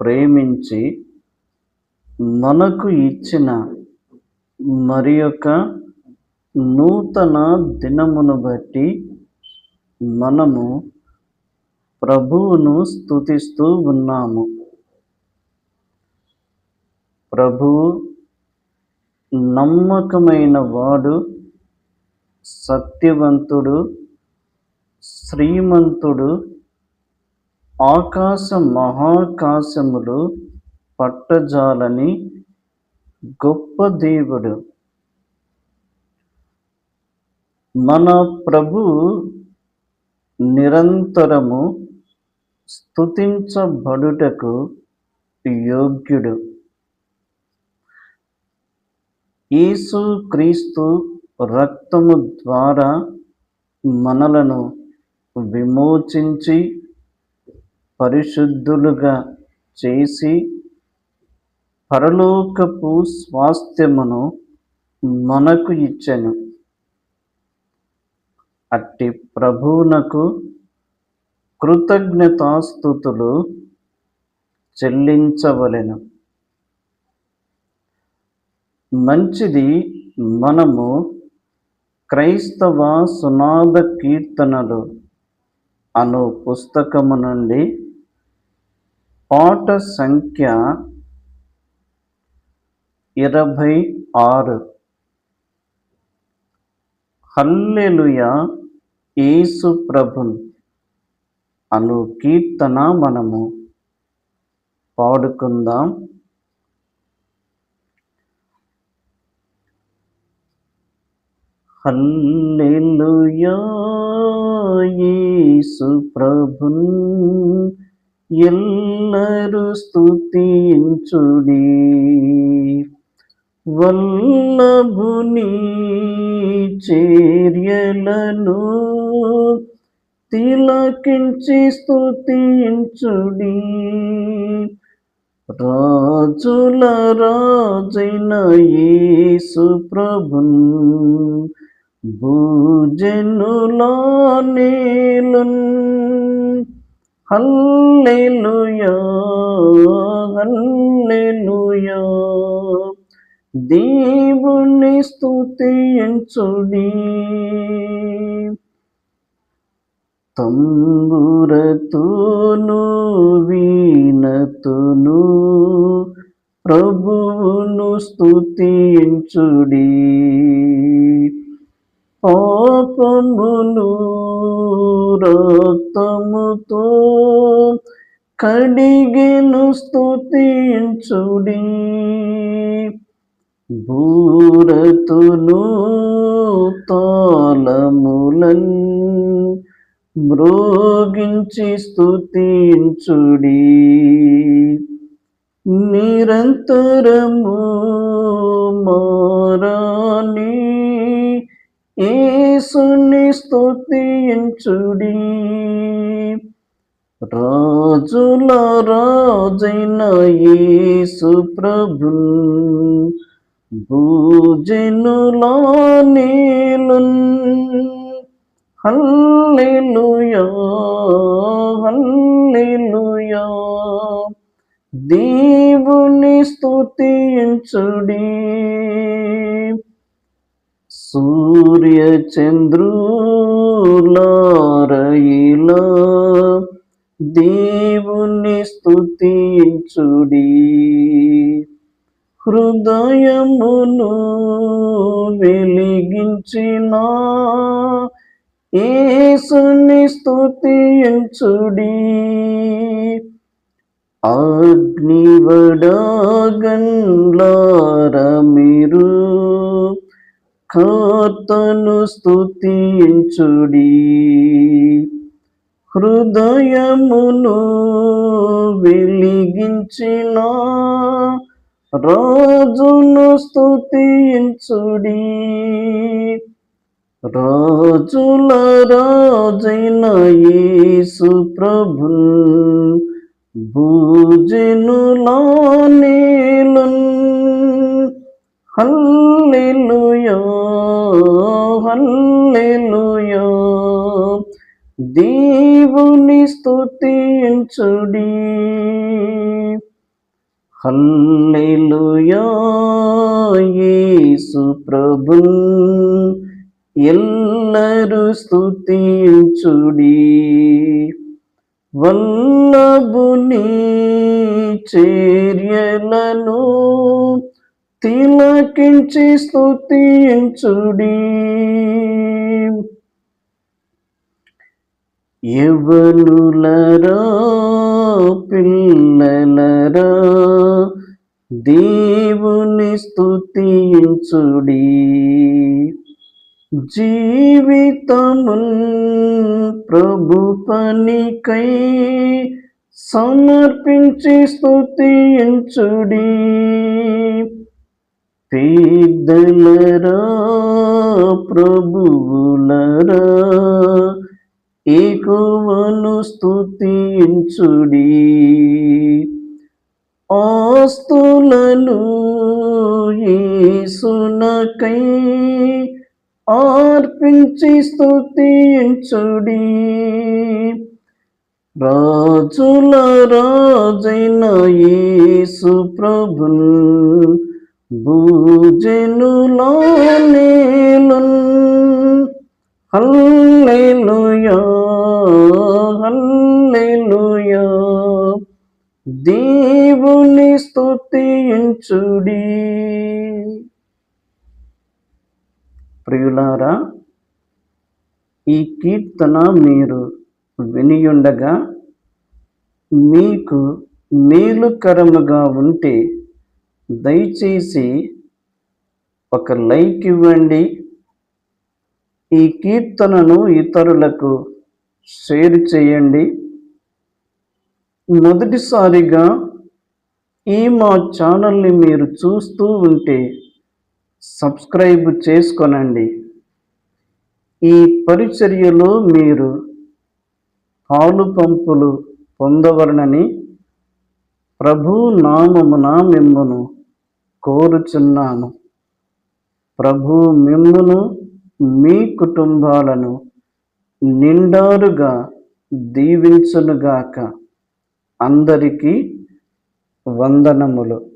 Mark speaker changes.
Speaker 1: ప్రేమించి మనకు ఇచ్చిన మరి యొక్క నూతన దినమును బట్టి మనము ప్రభువును స్తుతిస్తూ ఉన్నాము. ప్రభువు నమ్మకమైన వాడు సత్యవంతుడు శ్రీమంతుడు ఆకాశ మహాకాశములు పట్టజాలని గొప్ప దేవుడు. మన ప్రభు నిరంతరము స్తుతించబడుటకు యోగ్యుడు. యేసు క్రీస్తు రక్తము ద్వారా మనలను విమోచించి పరిశుద్ధులుగా చేసి పరలోకపు స్వాస్థ్యమును మనకు ఇచ్చెను. అట్టి ప్రభువునకు కృతజ్ఞతాస్థుతులు చెల్లించవలెను. మంచిది మనము క్రైస్తవ సునాద కీర్తనలు అను పుస్తకము నుండి పాట సంఖ్య ఇరవై ఆరు. హల్లెలుయ యేసు ప్రభున్ అను కీర్తన మనము పాడుకుందాం. హల్లెలుయా యేసు ప్రభున్ ఎల్లరూ స్థుతించుడి వల్లభుని చేర్యలను తిలకించి స్థుతించుడి రాజుల రాజైన యేసు ప్రభున్ భూజనులా నేలున్ హల్లెలూయా హల్లెలూయా. దేవుని స్తుతించుడి. తంబురతును వీణతును ప్రభువును స్తుతించుడి. పాపమును రక్తముతో కడిగెను స్థుతించుడి భూరతును తాళములన్ మ్రోగించి స్థుతించుడి నిరంతరము మారా యేసుని స్తుతించుడి. రాజుల రాజైన యేసు ప్రభు భూజనులా నీలున్. హల్లెలూయా హల్లెలూయా. దేవుని స్తుతించుడి. సూర్య చంద్రులారయిలా దేవుని స్థుతించుడి హృదయమును వెలిగించిన ఏసుని స్థుతించుడి అగ్నివడగన్లార మీరు కర్తను స్థుతించుడి హృదయమును వెలిగించిన రాజును స్థుతించుడి రాజుల రాజైన యేసు ప్రభు భూజనులా నేలున్. హల్లెలూయా. హల్లెలూయా దేవుని స్తుతించుడి. హల్లెలూయా యేసు ప్రభున్ ఎల్లరూ స్తుతించుడి. వల్లభుని చే తిలకించి స్థుతించుడి ఎవలులరా పిల్లలరా దేవుని స్థుతించుడి జీవితమున్ ప్రభు పనికై సమర్పించి స్తుతించుడి. పేదలరా ప్రభువులరా ఏకువను స్థుతించుడి ఆస్తులను ఈసునకై ఆర్పించి స్థుతించుడి రాజుల రాజైన యేసు ప్రభు బూజనులో నేలున్. హల్లెలూయా హల్లెలూయా. దేవుని స్తుతించుడి ప్రియులారా ఈ కీర్తన మీరు వినియుండగా మీకు మేలుకరముగా ఉంటే దయచేసి ఒక లైక్ ఇవ్వండి. ఈ కీర్తనను ఇతరులకు షేర్ చేయండి. మొదటిసారిగా ఈ మా ఛానల్ని మీరు చూస్తూ ఉంటే సబ్స్క్రైబ్ చేసుకొనండి. ఈ పరిచర్యలో మీరు పాలు పంపులు పొందవలనని ప్రభు నామమున మిమ్మను కోరుచున్నాను. ప్రభు మిమ్మును మీ కుటుంబాలను నిండారుగా దీవించునుగాక. అందరికీ వందనములు.